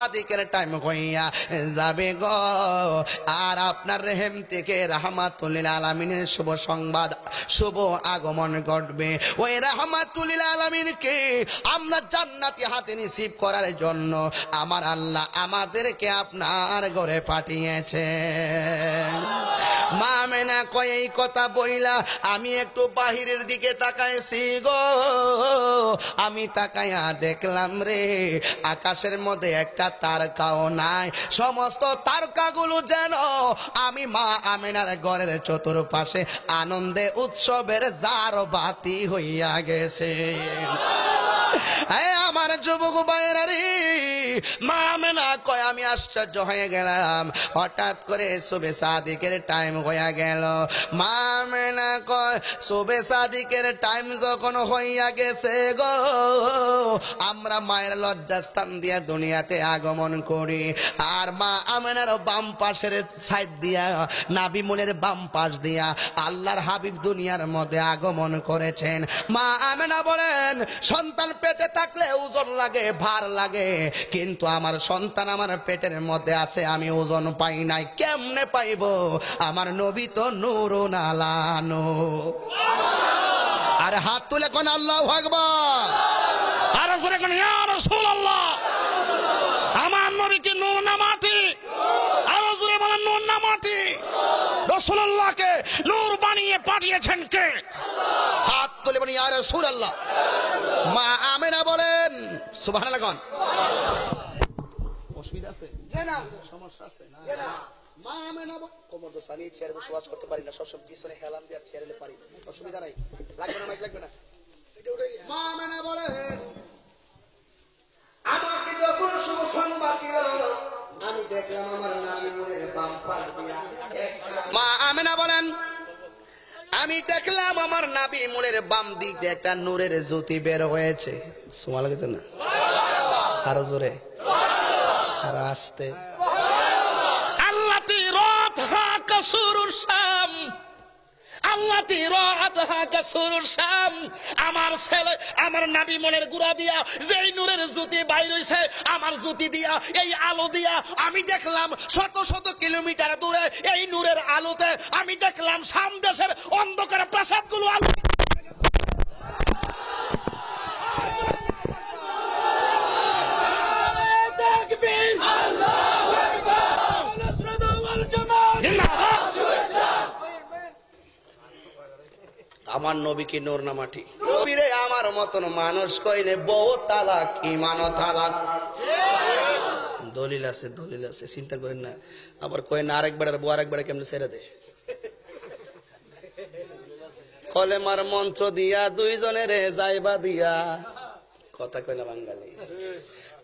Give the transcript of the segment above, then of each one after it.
দিকের টাইম হইয়া যাবে গ। আর আপনার রেহেম থেকে রাহমাতুল্লিল আলমিনের শুভ সংবাদ, শুভ আগমন ঘটবে। ওই রাহমাতুল্লিল আলমিনকে আমরা জান্নাতি হাতে রিসিভ করার জন্য আমার আল্লাহ আমাদেরকে আপনার ঘরে পাঠিয়েছে মা মেনা কয়, এই কথা বইলা আমি একটু বাহিরের দিকে তাকাইছি গো। আমি তাকাইয়া দেখলাম রে, আকাশের মধ্যে একটা তারকাও নাই। সমস্ত তারকাগুলো যেন আমি মা আমিনার ঘরের চতুর্পাশে আনন্দে উৎসবের জার বাতি হইয়া গেছে। আমার যুবক ভাইয়েরা রে মা কয়, আমি আশ্চর্য হয়ে গেলাম। হঠাৎ করে শুভে সাদিকের টাইম হইয়া গেল। মা মেনা কয়, শুভে সাদিকের টাইম যখন হইয়া গেছে গো, আমরা মায়ের লজ্জাস্থান দিয়া দুনিয়াতে আগমন করি। আর মা আমেনার বাম পাশের সাইড দিয়া নাবিমুলের বাম পাশ দিয়া আল্লাহর হাবিব দুনিয়ার মধ্যে আগমন করেছেন। মা আমেনা বলেন, সন্তান পেটে থাকলে ওজন লাগে, ভার লাগে। কিন্তু আমার সন্তান আমার পেটের মধ্যে আছে, আমি ওজন পাই নাই, কেমনে পাইব? আমার নবী তো নূর নালানো আরে হাত তুলে কোন আল্লাহ আকবার। আর আমার নবী কি নূর না মাটি। আর জোরে বলেন, নূর না মাটি। নূর বানিয়ে পাঠিয়েছেন কে? সুর আল্লাহ মা আমেনা বলেন সুবাহ অসুবিধা আছে? সমস্যা আছে? না। মা আমেনা কোমর দোষ আমি চেয়ারে বসবাস করতে পারি না সবসময় পিছনে হেলাম দিয়ে চেয়ারে পারি। অসুবিধা নাই। লাগবে না মাইক লাগবে না। মা আমেনা বলেন আমাকে যখন শুভ সংবাদ দিল আমি দেখলাম আমার নামি মনের বাম পাশ দিয়া একটা- মা আমেনা বলেন আমি দেখলাম আমার নাবি মূলের বাম দিক দিয়ে একটা নূরের জ্যোতি বের হয়েছে। সময় লাগে না? আরও জোরে। আরও আসতে। কাসুরুর শাম। আমার ছেলে আমার নাবি মনের গুড়া দিয়া যেই নূরের জ্যোতি বাইর হইছে আমার দিয়া, এই আলো দিয়া, আমি দেখলাম শত শত কিলোমিটার দূরে এই নূরের আলোতে আমি দেখলাম সামদেশের অন্ধকার অন্ধকার প্রাসাদগুলো আলো আমার নবী কি নোর না মাটি। আমার মতন মানুষ কইলে বউ তালাক ইমান তালাক। দলিল আছে দলিল আছে, চিন্তা করেন না। আবার কই না আরেকবার আর বউ আরেকবার কেমনে ছেড়ে দে কলেমার মন্ত্র দিয়া দুইজনের যাইবা দিয়া। কথা কই না বাঙালি।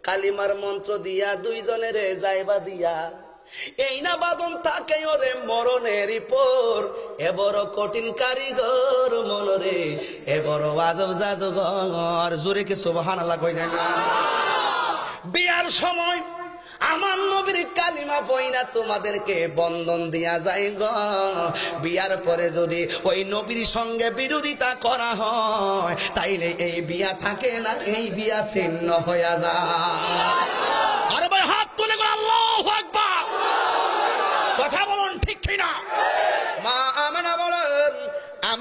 কালিমার মন্ত্র দিয়া দুইজনের যাইবা দিয়া। এই না বাদন থাকে ওরে মরণের পর, এ বড় কঠিন কারিগর মনরে এ বড় আজব জাদুঘর। জোরে কি সুবহান আল্লাহ কই না বিয়ার সময় আমার নবীর কালিমা বইনা তোমাদেরকে বন্ধন দিয়া যায় গ। বিয়ার পরে যদি ওই নবীর সঙ্গে বিরোধিতা করা হয়, তাইলে এই বিয়া থাকে না, এই বিয়া ছিন্ন হইয়া যায়। আরে ভাই, হাত তুলে আল্লাহ আকবার কথা বলুন ঠিক কিনা মা আমেনা বলেন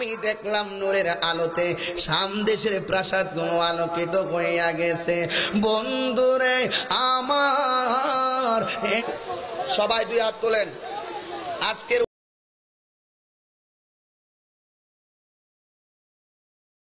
আমি দেখলাম নূরের আলোতে সামদেশের প্রাসাদগুলো আলোকিত হইয়া গেছে। বন্ধুরে, আমার সবাই দুই হাত তোলেন। আজকের